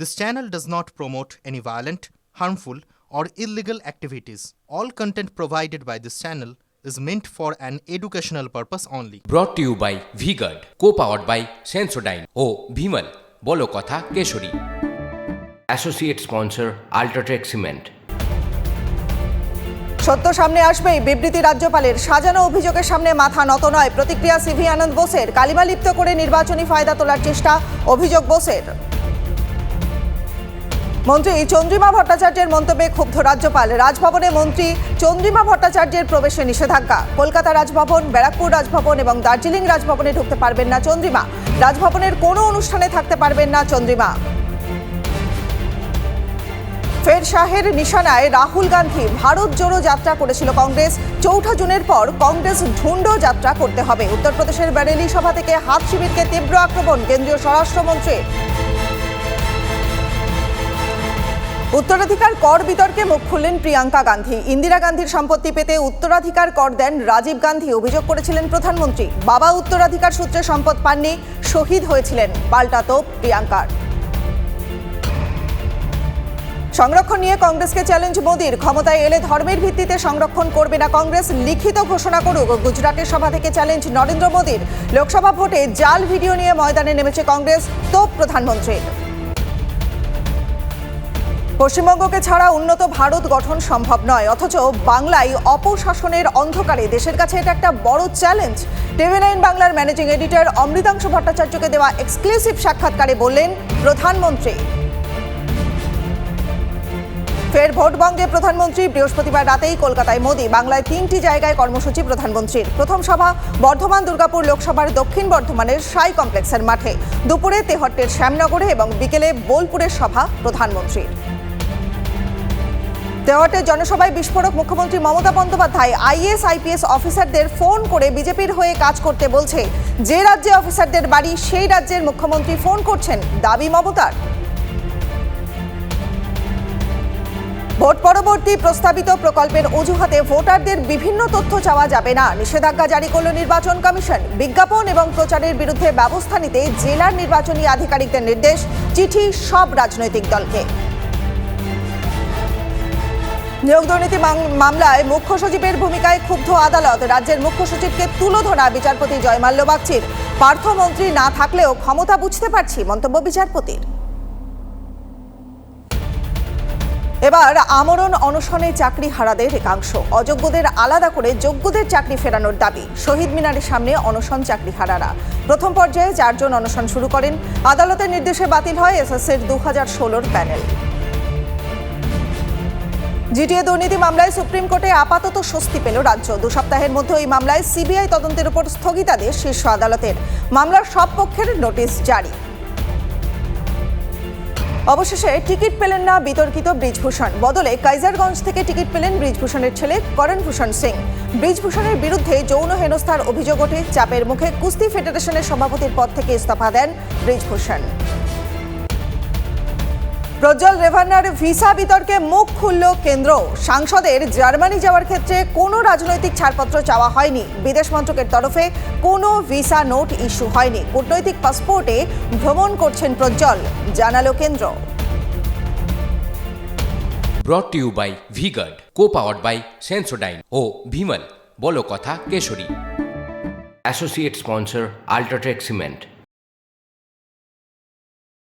This channel does not promote any violent, harmful, or illegal activities. All content provided by this channel is meant for an educational purpose only. To you by VGuard co powered by Sensodyne ও ভিমল বলো কথা Keshari associate sponsor UltraTech cement সত্য সামনে আসবেই বিবৃতি রাজ্যপালের। সাজানো অভিযোগের সামনে মাথা নত নয়। প্রতিক্রিয়া সিভি আনন্দ বোসের। কালিমা লিপ্ত করে নির্বাচনী ফায়দা তোলার চেষ্টা অভিযোগ বোসের। মন্ত্রী চন্দ্রিমা ভট্টাচার্যের মন্তব্যে ক্ষুব্ধ রাজ্যপাল। রাজভবনে মন্ত্রী চন্দ্রিমা ভট্টাচার্যের প্রবেশে নিষেধাজ্ঞা। কলকাতা রাজভবন, ব্যারাকপুর রাজভবন এবং দার্জিলিং রাজভবনে ঢুকতে পারবেন না চন্দ্রিমা। রাজভবনের কোনো অনুষ্ঠানে থাকতে পারবেন না চন্দ্রিমা। ফের শাহের নিশানায় রাহুল গান্ধী ভারত জোড়ো যাত্রা করেছিল কংগ্রেস। চৌঠা জুনের পর কংগ্রেস ঢুন্ডো যাত্রা করতে হবে। উত্তরপ্রদেশের বেরেলি সভা থেকে হাত শিবিরকে তীব্র আক্রমণ, কেন্দ্রীয় স্বরাষ্ট্রমন্ত্রীর। উত্তরাধিকার কর বিতর্কে মুখ খুললেন প্রিয়াঙ্কা গান্ধী। ইন্দিরা গান্ধীর সম্পত্তি পেতে উত্তরাধিকার কর দেন রাজীব গান্ধী, অভিযোগ করেছিলেন প্রধানমন্ত্রী। বাবা উত্তরাধিকার সূত্রে সম্পদ পাননি, শহীদ হয়েছিলেন, পাল্টা তোপ প্রিয়াঙ্কার। সংরক্ষণ নিয়ে কংগ্রেসকে চ্যালেঞ্জ মোদির, ক্ষমতায় এলে ধর্মের ভিত্তিতে সংরক্ষণ করবে না কংগ্রেস, লিখিত ঘোষণা করুক। গুজরাটের সভা থেকে চ্যালেঞ্জ নরেন্দ্র মোদীর। লোকসভা ভোটে জাল ভিডিও নিয়ে ময়দানে নেমেছে কংগ্রেস, তোপ প্রধানমন্ত্রীর। পশ্চিমবঙ্গকে ছাড়া উন্নত ভারত গঠন সম্ভব নয়, অথচ বাংলায় অপশাসনের অন্ধকারে দেশের কাছে এটা একটা বড় চ্যালেঞ্জ টিভি নাইন বাংলার ম্যানেজিং এডিটর অমৃতাংশ ভট্টাচার্যকে দেওয়া এক্সক্লুসিভ সাক্ষাৎকারে বললেন প্রধানমন্ত্রী। ফের ভোটবঙ্গে প্রধানমন্ত্রী বৃহস্পতিবার রাতেই কলকাতায় মোদি। বাংলায় তিনটি জায়গায় কর্মসূচি প্রধানমন্ত্রীর। প্রথম সভা বর্ধমান, দুর্গাপুর লোকসভার দক্ষিণ বর্ধমানের সাই কমপ্লেক্সের মাঠে। দুপুরে তেহট্টের শ্যামনগরে এবং বিকেলে বোলপুরের সভা প্রধানমন্ত্রীর। দেওয়াটের জনসভায় বিস্ফোরক মুখ্যমন্ত্রী মমতা বন্দ্যোপাধ্যায় আইএস আইপিএস অফিসারদের ফোন করে বিজেপির হয়ে কাজ করতে বলছে। যে রাজ্যে অফিসারদের বাড়ি, সেই রাজ্যের মুখ্যমন্ত্রী ফোন করছেন দাবি মমতার। ভোট পরবর্তী প্রস্তাবিত প্রকল্পের অজুহাতে ভোটারদের বিভিন্ন তথ্য চাওয়া যাবে না। নিষেধাজ্ঞা জারি করল নির্বাচন কমিশন। বিজ্ঞাপন এবং প্রচারের বিরুদ্ধে ব্যবস্থা নিতে জেলার নির্বাচনী আধিকারিকদের নির্দেশ। চিঠি সব রাজনৈতিক দলকে। নিয়োগ দুর্নীতি মামলায় মুখ্য সচিবের ভূমিকায় ক্ষুব্ধ আদালত। রাজ্যের মুখ্য সচিবকে তুলো ধরা বিচারপতি জয়মাল্য বাগচির। পার্থমন্ত্রী না থাকলেও ক্ষমতা বুঝতে পারছি মন্তব্য বিচারপতির। এবার আমরণ অনশনে চাকরি হারাদের একাংশ। অযোগ্যদের আলাদা করে যোগ্যদের চাকরি ফেরানোর দাবি। শহীদ মিনারের সামনে অনশন চাকরি হারারা। প্রথম পর্যায়ে চারজন অনশন শুরু করেন। আদালতের নির্দেশে বাতিল হয় এসএসসির দু হাজার ষোলোর প্যানেল। জিটিএ দুর্নীতি মামলায় সুপ্রিম কোর্টে আপাতত স্বস্তি পেল রাজ্য। দু সপ্তাহের মধ্যে ওই মামলায় সিবিআই তদন্তের উপর স্থগিতাদেশ শীর্ষ আদালতের। মামলার সব পক্ষের নোটিশ জারি। অবশেষে টিকিট পেলেন না বিতর্কিত ব্রিজভূষণ। বদলে কাইজারগঞ্জ থেকে টিকিট পেলেন ব্রিজভূষণের ছেলে করণভূষণ সিং। ব্রিজভূষণের বিরুদ্ধে যৌন হেনস্থার অভিযোগ ওঠে। চাপের মুখে কুস্তি ফেডারেশনের সভাপতির পদ থেকে ইস্তফা দেন ব্রিজভূষণ। প্রজ্জ্বল রেভান্নার ভিসা বিতর্কে মুখ খুলল কেন্দ্র। সাংসদের জার্মানি যাওয়ার ক্ষেত্রে কোনো রাজনৈতিক ছাড়পত্র চাওয়া হয়নি। বিদেশ মন্ত্রকের তরফে কোনো ভিসা নোট ইস্যু হয়নি। কূটনৈতিক পাসপোর্টে ভ্রমণ করছেন প্রজ্জ্বল জানালো কেন্দ্র। Brought to you by VGuard co powered by Sensodyne ও ভিমল বলো কথা Keshari. Associate sponsor UltraTech cement